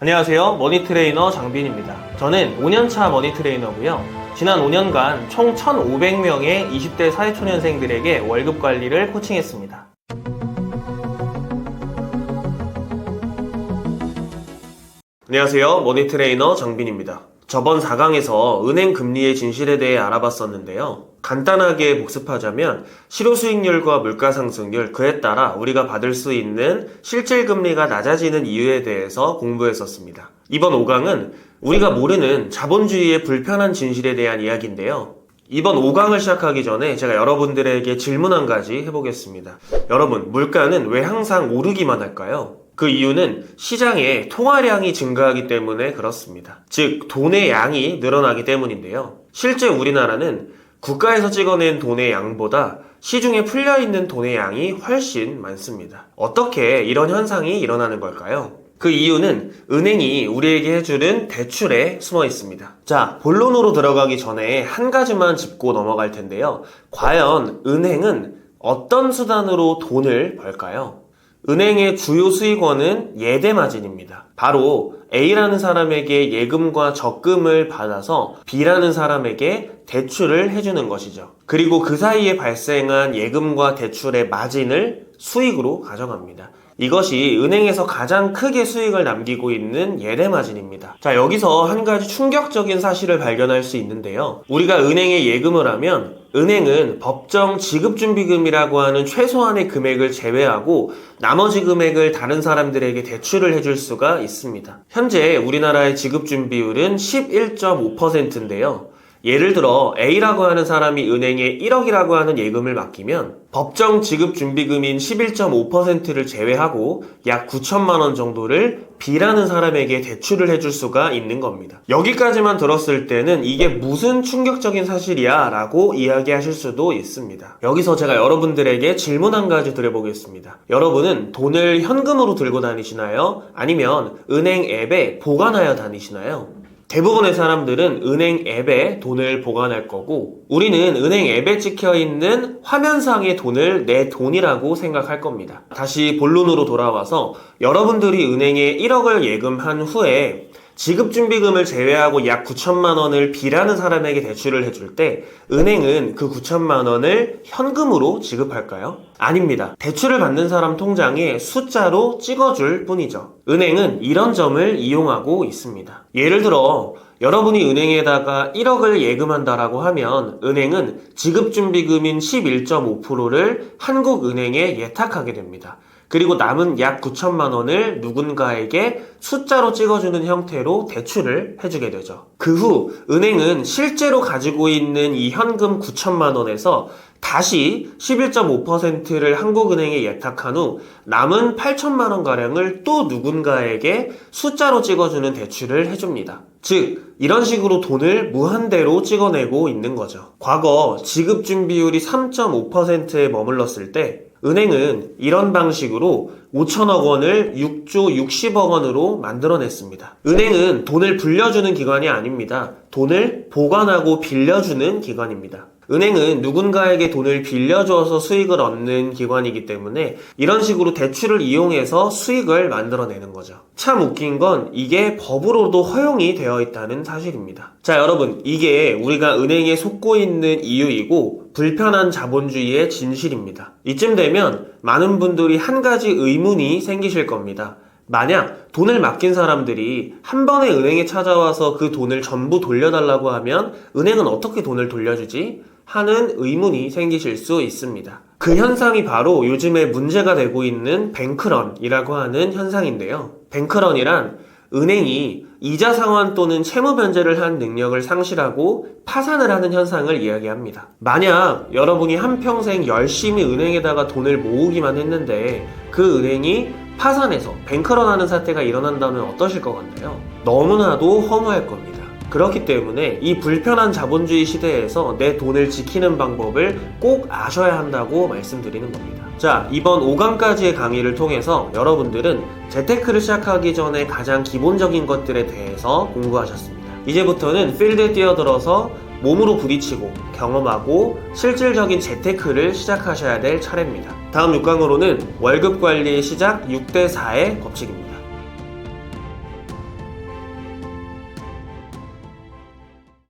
안녕하세요. 머니 트레이너 장빈입니다. 저는 5년차 머니 트레이너고요. 지난 5년간 총 1,500명의 20대 사회초년생들에게 월급 관리를 코칭했습니다. 안녕하세요. 머니 트레이너 장빈입니다. 저번 4강에서 은행 금리의 진실에 대해 알아봤었는데요. 간단하게 복습하자면 실효 수익률과 물가 상승률 그에 따라 우리가 받을 수 있는 실질 금리가 낮아지는 이유에 대해서 공부했었습니다. 이번 5강은 우리가 모르는 자본주의의 불편한 진실에 대한 이야기인데요. 이번 5강을 시작하기 전에 제가 여러분들에게 질문 한 가지 해보겠습니다. 여러분, 물가는 왜 항상 오르기만 할까요? 그 이유는 시장의 통화량이 증가하기 때문에 그렇습니다. 즉, 돈의 양이 늘어나기 때문인데요. 실제 우리나라는 국가에서 찍어낸 돈의 양보다 시중에 풀려있는 돈의 양이 훨씬 많습니다. 어떻게 이런 현상이 일어나는 걸까요? 그 이유는 은행이 우리에게 해주는 대출에 숨어 있습니다. 자, 본론으로 들어가기 전에 한 가지만 짚고 넘어갈 텐데요. 과연 은행은 어떤 수단으로 돈을 벌까요? 은행의 주요 수익원은 예대 마진입니다. 바로 A라는 사람에게 예금과 적금을 받아서 B라는 사람에게 대출을 해주는 것이죠. 그리고 그 사이에 발생한 예금과 대출의 마진을 수익으로 가져갑니다. 이것이 은행에서 가장 크게 수익을 남기고 있는 예대 마진입니다. 자, 여기서 한 가지 충격적인 사실을 발견할 수 있는데요. 우리가 은행에 예금을 하면 은행은 법정 지급준비금이라고 하는 최소한의 금액을 제외하고 나머지 금액을 다른 사람들에게 대출을 해줄 수가 있습니다. 현재 우리나라의 지급준비율은 11.5%인데요. 예를 들어 A라고 하는 사람이 은행에 1억이라고 하는 예금을 맡기면 법정 지급 준비금인 11.5%를 제외하고 약 9천만 원 정도를 B라는 사람에게 대출을 해줄 수가 있는 겁니다. 여기까지만 들었을 때는 이게 무슨 충격적인 사실이야 라고 이야기하실 수도 있습니다. 여기서 제가 여러분들에게 질문 한 가지 드려보겠습니다. 여러분은 돈을 현금으로 들고 다니시나요? 아니면 은행 앱에 보관하여 다니시나요? 대부분의 사람들은 은행 앱에 돈을 보관할 거고 우리는 은행 앱에 찍혀 있는 화면상의 돈을 내 돈이라고 생각할 겁니다. 다시 본론으로 돌아와서 여러분들이 은행에 1억을 예금한 후에 지급준비금을 제외하고 약 9천만 원을 B라는 사람에게 대출을 해줄 때 은행은 그 9천만 원을 현금으로 지급할까요? 아닙니다. 대출을 받는 사람 통장에 숫자로 찍어줄 뿐이죠. 은행은 이런 점을 이용하고 있습니다. 예를 들어 여러분이 은행에다가 1억을 예금한다라고 하면 은행은 지급준비금인 11.5%를 한국은행에 예탁하게 됩니다. 그리고 남은 약 9천만 원을 누군가에게 숫자로 찍어주는 형태로 대출을 해주게 되죠. 그 후 은행은 실제로 가지고 있는 이 현금 9천만 원에서 다시 11.5%를 한국은행에 예탁한 후 남은 8천만 원가량을 또 누군가에게 숫자로 찍어주는 대출을 해줍니다. 즉, 이런 식으로 돈을 무한대로 찍어내고 있는 거죠. 과거 지급준비율이 3.5%에 머물렀을 때 은행은 이런 방식으로 5천억 원을 6조 60억 원으로 만들어냈습니다. 은행은 돈을 불려주는 기관이 아닙니다. 돈을 보관하고 빌려주는 기관입니다. 은행은 누군가에게 돈을 빌려줘서 수익을 얻는 기관이기 때문에 이런 식으로 대출을 이용해서 수익을 만들어내는 거죠. 참 웃긴 건 이게 법으로도 허용이 되어 있다는 사실입니다. 자, 여러분, 이게 우리가 은행에 속고 있는 이유이고 불편한 자본주의의 진실입니다. 이쯤 되면 많은 분들이 한 가지 의문이 생기실 겁니다. 만약 돈을 맡긴 사람들이 한 번에 은행에 찾아와서 그 돈을 전부 돌려달라고 하면 은행은 어떻게 돈을 돌려주지? 하는 의문이 생기실 수 있습니다. 그 현상이 바로 요즘에 문제가 되고 있는 뱅크런이라고 하는 현상인데요. 뱅크런이란 은행이 이자 상환 또는 채무 변제를 한 능력을 상실하고 파산을 하는 현상을 이야기합니다. 만약 여러분이 한평생 열심히 은행에다가 돈을 모으기만 했는데 그 은행이 파산해서 뱅크런 하는 사태가 일어난다면 어떠실 것 같나요? 너무나도 허무할 겁니다. 그렇기 때문에 이 불편한 자본주의 시대에서 내 돈을 지키는 방법을 꼭 아셔야 한다고 말씀드리는 겁니다. 자, 이번 5강까지의 강의를 통해서 여러분들은 재테크를 시작하기 전에 가장 기본적인 것들에 대해서 공부하셨습니다. 이제부터는 필드에 뛰어들어서 몸으로 부딪히고 경험하고 실질적인 재테크를 시작하셔야 될 차례입니다. 다음 6강으로는 월급 관리의 시작 6대4의 법칙입니다.